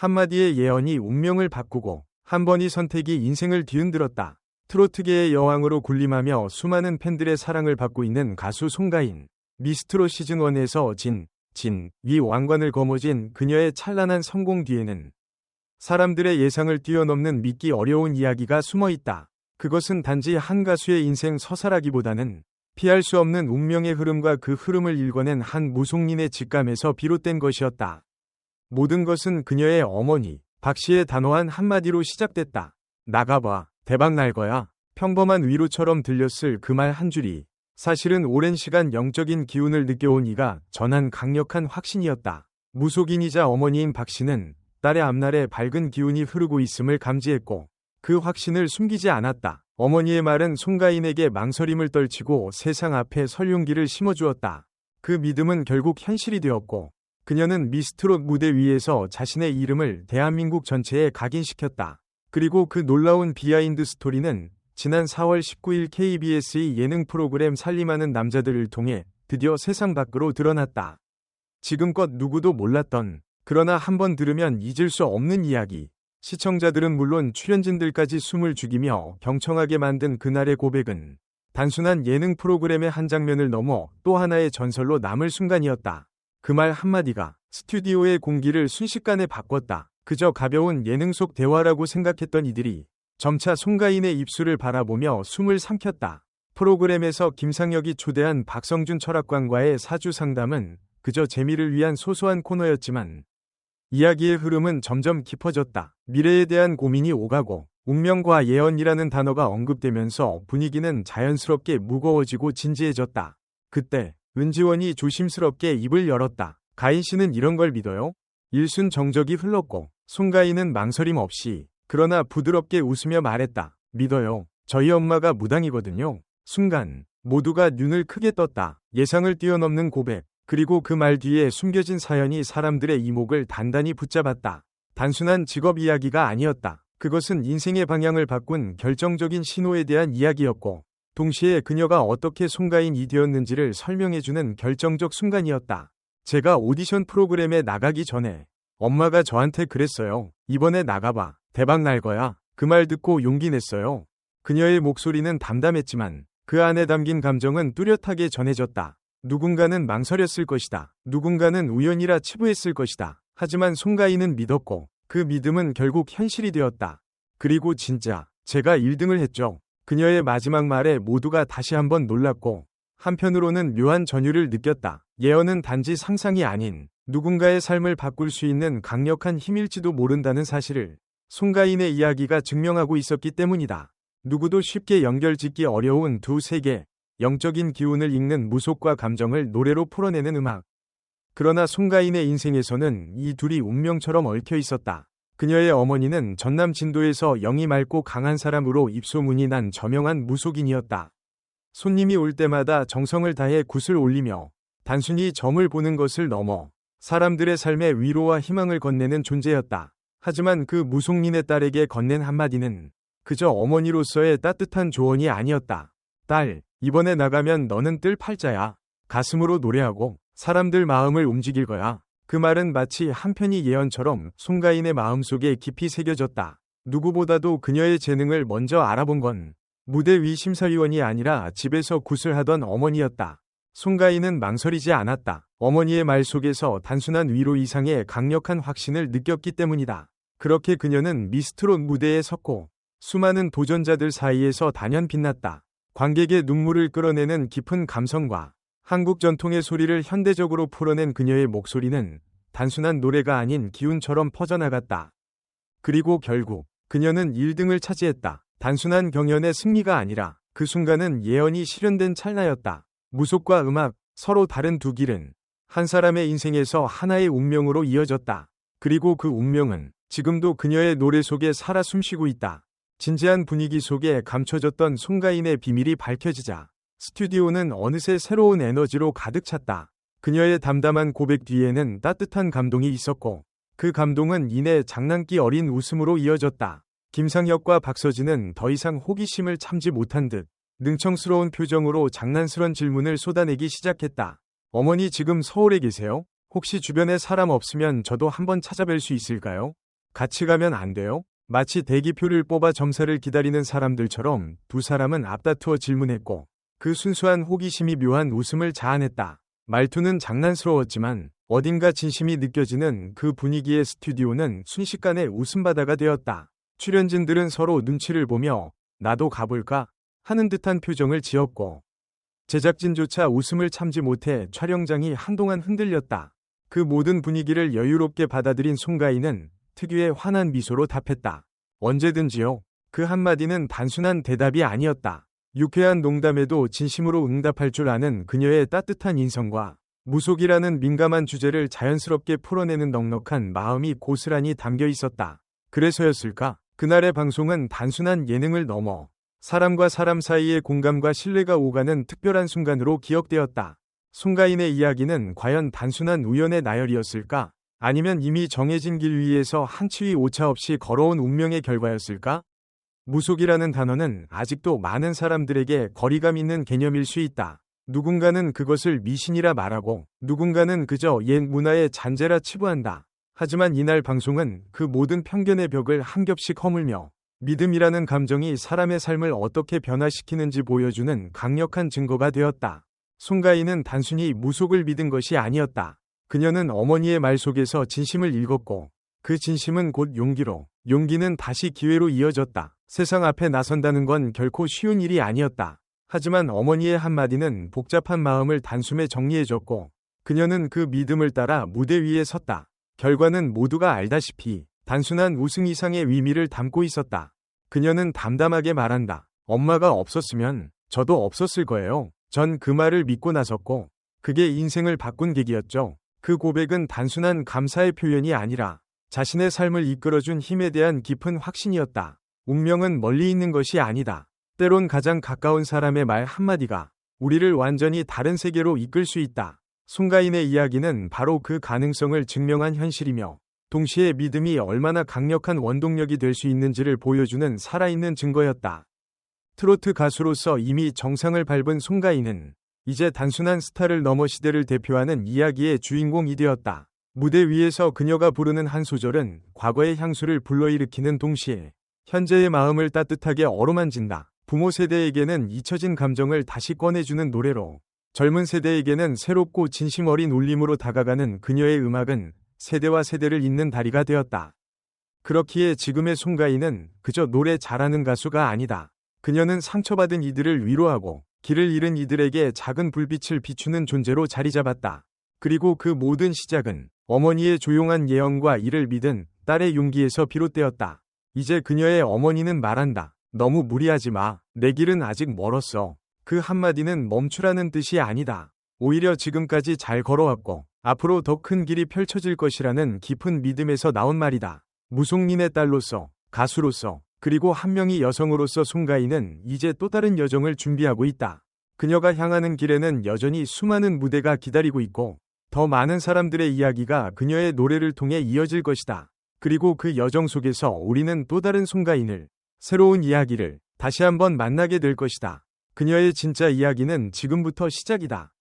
한마디의 예언이 운명을 바꾸고 한 번의 선택이 인생을 뒤흔들었다. 트로트계의 여왕으로 군림하며 수많은 팬들의 사랑을 받고 있는 가수 송가인. 미스트로 시즌1에서 진, 진, 위 왕관을 거머쥔 그녀의 찬란한 성공 뒤에는 사람들의 예상을 뛰어넘는 믿기 어려운 이야기가 숨어 있다. 그것은 단지 한 가수의 인생 서사라기보다는 피할 수 없는 운명의 흐름과 그 흐름을 읽어낸 한 무속인의 직감에서 비롯된 것이었다. 모든 것은 그녀의 어머니, 박 씨의 단호한 한마디로 시작됐다. 나가봐, 대박 날 거야. 평범한 위로처럼 들렸을 그 말 한 줄이 사실은 오랜 시간 영적인 기운을 느껴온 이가 전한 강력한 확신이었다. 무속인이자 어머니인 박 씨는 딸의 앞날에 밝은 기운이 흐르고 있음을 감지했고 그 확신을 숨기지 않았다. 어머니의 말은 송가인에게 망설임을 떨치고 세상 앞에 설 용기를 심어주었다. 그 믿음은 결국 현실이 되었고 그녀는 미스트롯 무대 위에서 자신의 이름을 대한민국 전체에 각인시켰다. 그리고 그 놀라운 비하인드 스토리는 지난 4월 19일 KBS의 예능 프로그램 살림하는 남자들을 통해 드디어 세상 밖으로 드러났다. 지금껏 누구도 몰랐던 그러나 한번 들으면 잊을 수 없는 이야기. 시청자들은 물론 출연진들까지 숨을 죽이며 경청하게 만든 그날의 고백은 단순한 예능 프로그램의 한 장면을 넘어 또 하나의 전설로 남을 순간이었다. 그 말 한마디가 스튜디오의 공기를 순식간에 바꿨다. 그저 가벼운 예능 속 대화라고 생각했던 이들이 점차 송가인의 입술을 바라보며 숨을 삼켰다. 프로그램에서 김상혁이 초대한 박성준 철학관과의 사주 상담은 그저 재미를 위한 소소한 코너였지만 이야기의 흐름은 점점 깊어졌다. 미래에 대한 고민이 오가고 운명과 예언이라는 단어가 언급되면서 분위기는 자연스럽게 무거워지고 진지해졌다. 그때 은지원이 조심스럽게 입을 열었다. 가인 씨는 이런 걸 믿어요? 일순 정적이 흘렀고 송가인은 망설임 없이 그러나 부드럽게 웃으며 말했다. 믿어요. 저희 엄마가 무당이거든요. 순간 모두가 눈을 크게 떴다. 예상을 뛰어넘는 고백. 그리고 그 말 뒤에 숨겨진 사연이 사람들의 이목을 단단히 붙잡았다. 단순한 직업 이야기가 아니었다. 그것은 인생의 방향을 바꾼 결정적인 신호에 대한 이야기였고, 동시에 그녀가 어떻게 송가인이 되었는지를 설명해주는 결정적 순간이었다. 제가 오디션 프로그램에 나가기 전에 엄마가 저한테 그랬어요. 이번에 나가봐. 대박 날 거야. 그 말 듣고 용기 냈어요. 그녀의 목소리는 담담했지만 그 안에 담긴 감정은 뚜렷하게 전해졌다. 누군가는 망설였을 것이다. 누군가는 우연이라 치부했을 것이다. 하지만 송가인은 믿었고 그 믿음은 결국 현실이 되었다. 그리고 진짜 제가 1등을 했죠. 그녀의 마지막 말에 모두가 다시 한번 놀랐고 한편으로는 묘한 전율을 느꼈다. 예언은 단지 상상이 아닌 누군가의 삶을 바꿀 수 있는 강력한 힘일지도 모른다는 사실을 송가인의 이야기가 증명하고 있었기 때문이다. 누구도 쉽게 연결짓기 어려운 두 세계, 영적인 기운을 읽는 무속과 감정을 노래로 풀어내는 음악. 그러나 송가인의 인생에서는 이 둘이 운명처럼 얽혀 있었다. 그녀의 어머니는 전남 진도에서 영이 맑고 강한 사람으로 입소문이 난 저명한 무속인이었다. 손님이 올 때마다 정성을 다해 굿을 올리며 단순히 점을 보는 것을 넘어 사람들의 삶에 위로와 희망을 건네는 존재였다. 하지만 그 무속인의 딸에게 건넨 한마디는 그저 어머니로서의 따뜻한 조언이 아니었다. 딸, 이번에 나가면 너는 뜰 팔자야. 가슴으로 노래하고 사람들 마음을 움직일 거야. 그 말은 마치 한편의 예언처럼 송가인의 마음속에 깊이 새겨졌다. 누구보다도 그녀의 재능을 먼저 알아본 건 무대 위 심사위원이 아니라 집에서 굿을 하던 어머니였다. 송가인은 망설이지 않았다. 어머니의 말 속에서 단순한 위로 이상의 강력한 확신을 느꼈기 때문이다. 그렇게 그녀는 미스트롯 무대에 섰고 수많은 도전자들 사이에서 단연 빛났다. 관객의 눈물을 끌어내는 깊은 감성과 한국 전통의 소리를 현대적으로 풀어낸 그녀의 목소리는 단순한 노래가 아닌 기운처럼 퍼져나갔다. 그리고 결국 그녀는 1등을 차지했다. 단순한 경연의 승리가 아니라 그 순간은 예언이 실현된 찰나였다. 무속과 음악, 서로 다른 두 길은 한 사람의 인생에서 하나의 운명으로 이어졌다. 그리고 그 운명은 지금도 그녀의 노래 속에 살아 숨쉬고 있다. 진지한 분위기 속에 감춰졌던 송가인의 비밀이 밝혀지자 스튜디오는 어느새 새로운 에너지로 가득 찼다. 그녀의 담담한 고백 뒤에는 따뜻한 감동이 있었고 그 감동은 이내 장난기 어린 웃음으로 이어졌다. 김상혁과 박서진은 더 이상 호기심을 참지 못한 듯 능청스러운 표정으로 장난스런 질문을 쏟아내기 시작했다. 어머니 지금 서울에 계세요? 혹시 주변에 사람 없으면 저도 한번 찾아뵐 수 있을까요? 같이 가면 안 돼요? 마치 대기표를 뽑아 점사를 기다리는 사람들처럼 두 사람은 앞다투어 질문했고 그 순수한 호기심이 묘한 웃음을 자아냈다. 말투는 장난스러웠지만 어딘가 진심이 느껴지는 그 분위기의 스튜디오는 순식간에 웃음바다가 되었다. 출연진들은 서로 눈치를 보며 나도 가볼까 하는 듯한 표정을 지었고 제작진조차 웃음을 참지 못해 촬영장이 한동안 흔들렸다. 그 모든 분위기를 여유롭게 받아들인 송가인은 특유의 환한 미소로 답했다. 언제든지요. 그 한마디는 단순한 대답이 아니었다. 유쾌한 농담에도 진심으로 응답할 줄 아는 그녀의 따뜻한 인성과 무속이라는 민감한 주제를 자연스럽게 풀어내는 넉넉한 마음이 고스란히 담겨 있었다. 그래서였을까? 그날의 방송은 단순한 예능을 넘어 사람과 사람 사이의 공감과 신뢰가 오가는 특별한 순간으로 기억되었다. 송가인의 이야기는 과연 단순한 우연의 나열이었을까? 아니면 이미 정해진 길 위에서 한치위 오차 없이 걸어온 운명의 결과였을까? 무속이라는 단어는 아직도 많은 사람들에게 거리감 있는 개념일 수 있다. 누군가는 그것을 미신이라 말하고 누군가는 그저 옛 문화의 잔재라 치부한다. 하지만 이날 방송은 그 모든 편견의 벽을 한 겹씩 허물며 믿음이라는 감정이 사람의 삶을 어떻게 변화시키는지 보여주는 강력한 증거가 되었다. 송가인은 단순히 무속을 믿은 것이 아니었다. 그녀는 어머니의 말 속에서 진심을 읽었고 그 진심은 곧 용기로 용기는 다시 기회로 이어졌다. 세상 앞에 나선다는 건 결코 쉬운 일이 아니었다. 하지만 어머니의 한마디는 복잡한 마음을 단숨에 정리해줬고 그녀는 그 믿음을 따라 무대 위에 섰다. 결과는 모두가 알다시피 단순한 우승 이상의 의미를 담고 있었다. 그녀는 담담하게 말한다. 엄마가 없었으면 저도 없었을 거예요. 전 그 말을 믿고 나섰고 그게 인생을 바꾼 계기였죠. 그 고백은 단순한 감사의 표현이 아니라 자신의 삶을 이끌어준 힘에 대한 깊은 확신이었다. 운명은 멀리 있는 것이 아니다. 때론 가장 가까운 사람의 말 한마디가 우리를 완전히 다른 세계로 이끌 수 있다. 송가인의 이야기는 바로 그 가능성을 증명한 현실이며 동시에 믿음이 얼마나 강력한 원동력이 될 수 있는지를 보여주는 살아있는 증거였다. 트로트 가수로서 이미 정상을 밟은 송가인은 이제 단순한 스타를 넘어 시대를 대표하는 이야기의 주인공이 되었다. 무대 위에서 그녀가 부르는 한 소절은 과거의 향수를 불러일으키는 동시에 현재의 마음을 따뜻하게 어루만진다. 부모 세대에게는 잊혀진 감정을 다시 꺼내주는 노래로 젊은 세대에게는 새롭고 진심 어린 울림으로 다가가는 그녀의 음악은 세대와 세대를 잇는 다리가 되었다. 그렇기에 지금의 송가인은 그저 노래 잘하는 가수가 아니다. 그녀는 상처받은 이들을 위로하고 길을 잃은 이들에게 작은 불빛을 비추는 존재로 자리 잡았다. 그리고 그 모든 시작은 어머니의 조용한 예언과 이를 믿은 딸의 용기에서 비롯되었다. 이제 그녀의 어머니는 말한다. 너무 무리하지 마. 내 길은 아직 멀었어. 그 한마디는 멈추라는 뜻이 아니다. 오히려 지금까지 잘 걸어왔고 앞으로 더 큰 길이 펼쳐질 것이라는 깊은 믿음에서 나온 말이다. 무속민의 딸로서, 가수로서, 그리고 한 명의 여성으로서 송가인은 이제 또 다른 여정을 준비하고 있다. 그녀가 향하는 길에는 여전히 수많은 무대가 기다리고 있고 더 많은 사람들의 이야기가 그녀의 노래를 통해 이어질 것이다. 그리고 그 여정 속에서 우리는 또 다른 송가인을, 새로운 이야기를 다시 한번 만나게 될 것이다. 그녀의 진짜 이야기는 지금부터 시작이다.